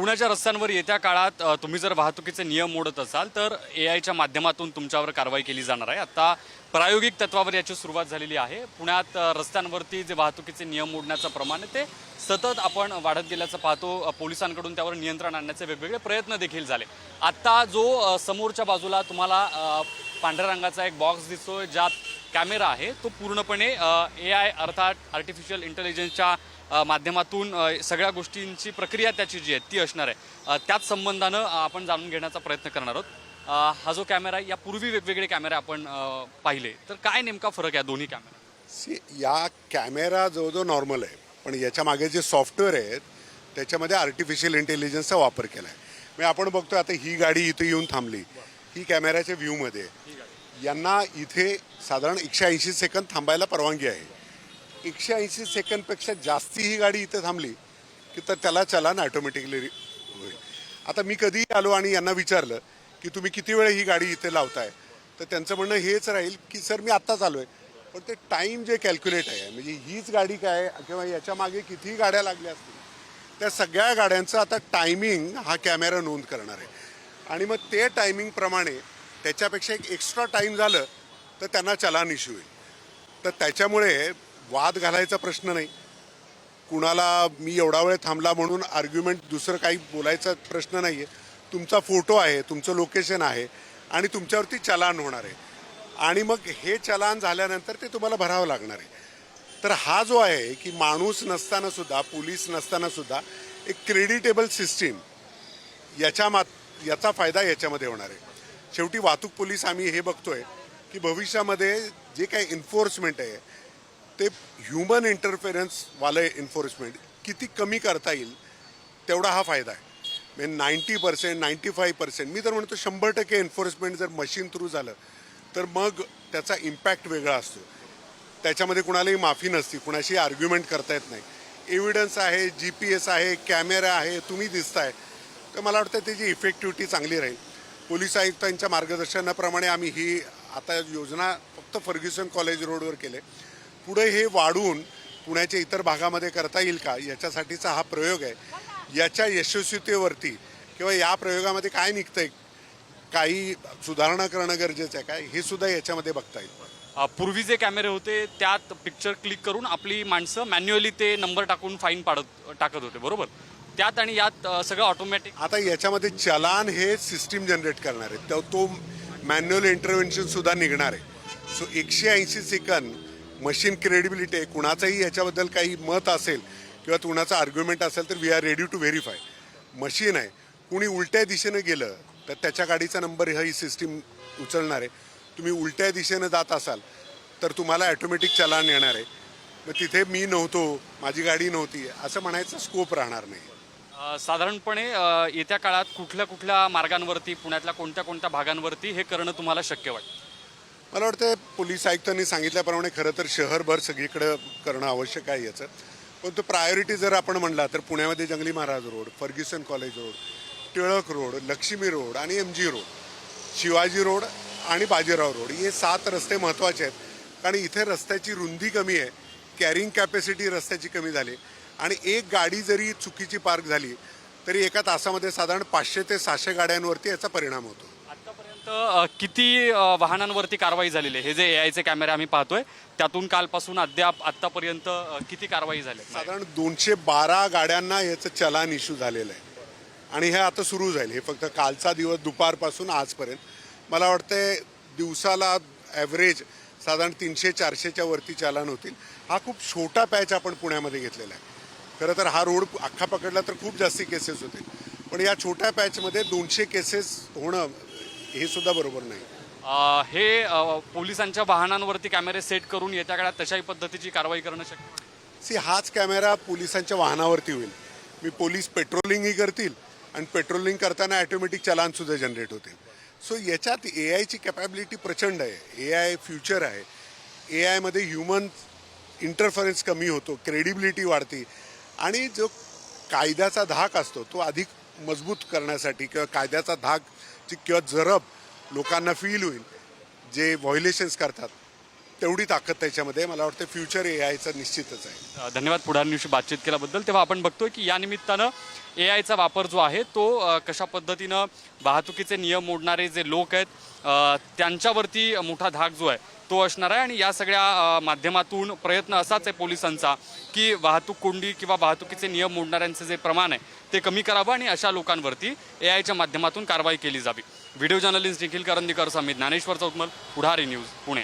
पुण्याच्या रस्त्यांवर येत्या काळात तुम्ही जर वाहतुकीचे नियम मोडत असाल तर ए आयच्या माध्यमातून तुमच्यावर कारवाई केली जाणार आहे. आता प्रायोगिक तत्वावर याची सुरुवात झालेली आहे. पुण्यात रस्त्यांवरती जे वाहतुकीचे नियम मोडण्याचं प्रमाण आहे ते सतत आपण वाढत गेल्याचं पाहतो. पोलिसांकडून त्यावर नियंत्रण आणण्याचे वेगवेगळे प्रयत्न देखील झाले. आत्ता जो समोरच्या बाजूला तुम्हाला पांढऱ्या रंगाचा एक बॉक्स दिसतोय ज्यात कॅमेरा आहे तो पूर्णपणे ए आय अर्थात आर्टिफिशियल इंटेलिजन्सच्या माध्यमातून सगळ्या गोष्टींची प्रक्रिया त्याची जी आहे ती असणार आहे. त्याच संबंधानं आपण जाणून घेण्याचा प्रयत्न करणार आहोत. हा जो कॅमेरा आहे यापूर्वी वेगवेगळे कॅमेरे आपण पाहिले. तर काय नेमका फरक आहे दोन्ही कॅमेरा सी या कॅमेरा जवळजवळ नॉर्मल आहे. पण याच्या मागे जे सॉफ्टवेअर आहेत त्याच्यामध्ये आर्टिफिशियल इंटेलिजन्सचा वापर केला आहे म्हणजे आपण बघतो आता ही गाडी इथे येऊन थांबली. ही कॅमेऱ्याच्या व्ह्यूमध्ये यांना इथे साधारण एकशे ऐंशी सेकंद थांबायला परवानगी आहे. एकशे ऐंशी सेकंदपेक्षा जास्ती ही गाडी इथे थांबली की तर त्याला चलान ऑटोमॅटिकली होईल. आता मी कधीही आलो आणि यांना विचारलं की तुम्ही किती वेळ ही गाडी इथे लावताय? तर त्यांचं म्हणणं हेच राहील की सर मी आत्ताच आलो आहे पण ते टाईम जे कॅल्क्युलेट आहे म्हणजे हीच गाडी काय किंवा याच्या मागे कितीही गाड्या लागल्या असतील त्या सगळ्या गाड्यांचं आता टायमिंग हा कॅमेरा नोंद करणार आहे. आणि मग ते टायमिंगप्रमाणे त्याच्यापेक्षा एक एक्स्ट्रा टाईम झालं तर त्यांना चलान इश्यू होईल. तर त्याच्यामुळे वाद घालायचा प्रश्न नाही. कुणाला मी एवढा वेळ थांबला म्हणून आर्ग्युमेंट दुसरं काही बोलायचा प्रश्न नाही आहे तुमचा फोटो आहे तुमचं लोकेशन आहे आणि तुमच्यावरती चलान होणार आहे. आणि मग हे चलान झाल्यानंतर ते तुम्हाला भरावं लागणार आहे. तर हा जो आहे की माणूस नसताना सुद्धा पोलीस नसताना सुद्धा एक क्रेडिटेबल सिस्टीम याच्या मात याचा फायदा याच्यामध्ये होणार आहे. शेवटी वाहतूक पोलीस आम्ही हे बघतोय की भविष्यामध्ये जे काही एन्फोर्समेंट आहे ते ह्युमन इंटरफेरन्सवालं एन्फोर्समेंट किती कमी करता येईल तेवढा हा फायदा आहे. म्हणजे ninety percent ninety five percent मी तर म्हणतो शंभर टक्के एन्फोर्समेंट जर मशीन थ्रू झालं तर मग त्याचा इम्पॅक्ट वेगळा असतो. त्याच्यामध्ये कुणालाही माफी नसती कुणाशी आर्ग्युमेंट करता येत नाही. एव्हिडन्स आहे जी पी एस आहे कॅमेरा आहे तुम्ही दिसताय. तर मला वाटतं त्याची इफेक्टिव्हिटी चांगली राहील. पोलीस आयुक्तांच्या मार्गदर्शनाप्रमाणे आम्ही ही आता योजना फक्त फर्ग्युसन कॉलेज रोडवर केले. पुढे हे वाढवून पुण्याच्या इतर भागामध्ये करता येईल का? याच्यासाठीचा हा प्रयोग आहे. याच्या यशस्वीतेवरती किंवा या प्रयोगामध्ये काय निघतंय? काही सुधारणा करणं गरजेचं आहे काय? हे सुद्धा याच्यामध्ये बघता येईल. पूर्वी जे कॅमेरे होते त्यात पिक्चर क्लिक करून आपली माणसं मॅन्युअली ते नंबर टाकून फाईन पाडत टाकत होते बरोबर? त्यात आणि यात सगळं ऑटोमॅटिक आता याच्यामध्ये चलान हे सिस्टीम जनरेट करणार आहे. तर तो मॅन्युअल इंटरव्हेन्शन सुद्धा निघणार आहे. सो एकशे ऐंशी सेकंद मशीन क्रेडिबिलिटी आहे कुणाचंही याच्याबद्दल काही मत असेल किंवा कुणाचा आर्ग्युमेंट असेल तर we are ready to verify. Machine आहे. कुणी उलट्या दिशेनं गेलं तर त्याच्या गाडीचा नंबर ही सिस्टीम उचलणार आहे. तुम्ही उलट्या दिशेनं जात असाल तर तुम्हाला ॲटोमॅटिक चलान येणार आहे. मग तिथे मी नव्हतो माझी गाडी नव्हती असं म्हणायचा स्कोप राहणार नाही. साधारणपणे येत्या काळात कुठल्या कुठल्या मार्गांवरती पुण्यातल्या कोणत्या कोणत्या भागांवरती हे करणं तुम्हाला शक्य वाटतं? मला वाटतं पोलीस आयुक्तांनी सांगितल्याप्रमाणे खरं तर शहरभर सगळीकडं करणं आवश्यक आहे याचं. पण तो प्रायोरिटी जर आपण म्हणला तर पुण्यामध्ये Jangli Maharaj road Fergusson college road Tilak road Laxmi road आणि M G road Shivaji road आणि बाजीराव रोड हे सात रस्ते महत्त्वाचे आहेत. कारण इथे रस्त्याची रुंदी कमी आहे कॅरिंग कॅपॅसिटी रस्त्याची कमी झाली आणि एक गाडी जरी चुकीची पार्क झाली तरी एका तासामध्ये साधारण पाचशे ते सहाशे गाड्यांवरती याचा परिणाम होतो. किती वाहनांवरती कारवाई झालेली आहे? हे जे ए आयचे कॅमेरे आम्ही पाहतोय त्यातून कालपासून अद्याप आतापर्यंत किती कारवाई झाली साधारण दोनशे बारा गाड्यांना याचं चलान इश्यू झालेलं आहे. आणि हे आता सुरू जाईल हे फक्त कालचा दिवस दुपारपासून आजपर्यंत. मला वाटतंय दिवसाला ॲव्हरेज साधारण तीनशे चारशेच्या वरती चालान होतील. हा खूप छोटा पॅच आपण पुण्यामध्ये घेतलेला आहे. खरं तर हा रोड अख्खा पकडला तर खूप जास्ती केसेस होतील. पण या छोट्या पॅचमध्ये दोनशे केसेस होणं हे सुद्धा बरोबर नाही. हे अ, पोलिसांच्या वाहनांवरती कॅमेरे सेट करून येत्या काळात तशाही पद्धतीची कारवाई करणं शक्य? सी हाच कॅमेरा पोलिसांच्या वाहनावरती होईल. मी पोलीस पेट्रोलिंगही करतील आणि पेट्रोलिंग करताना ॲटोमॅटिक चलानसुद्धा जनरेट होतील. सो याच्यात ए आयची कॅपॅबिलिटी प्रचंड आहे. ए आय फ्युचर आहे. ए आयमध्ये ह्युमन इंटरफरन्स कमी होतो क्रेडिबिलिटी वाढते आणि जो कायद्याचा धाक असतो तो अधिक मजबूत करण्यासाठी किंवा कायद्याचा धाक जी किंवा जरब लोकांना फील होईल. जे व्हॉयलेशन्स करतात तेवढी ताकद त्याच्यामध्ये मला वाटतं फ्युचर ए आयचं निश्चितच आहे. धन्यवाद पुढाऱ्यांशी बातचीत केल्याबद्दल. तेव्हा आपण बघतोय की या निमित्तानं ए आयचा वापर जो आहे तो कशा पद्धतीनं वाहतुकीचे नियम मोडणारे जे लोक आहेत त्यांच्यावरती मोठा धाक जो आहे तो असणार आहे आणि या सगळ्या माध्यमातून प्रयत्न असाच आहे पोलिसांचा की वाहतूक कोंडी किंवा वाहतुकीचे नियम मोडणाऱ्यांचं जे प्रमाण आहे ते कमी करावं आणि अशा लोकांवरती ए आयच्या माध्यमातून कारवाई केली जावी. Video journalist Nikhil Karandikar Samit Dnyaneshwar Chaukmal Pudhari news Pune.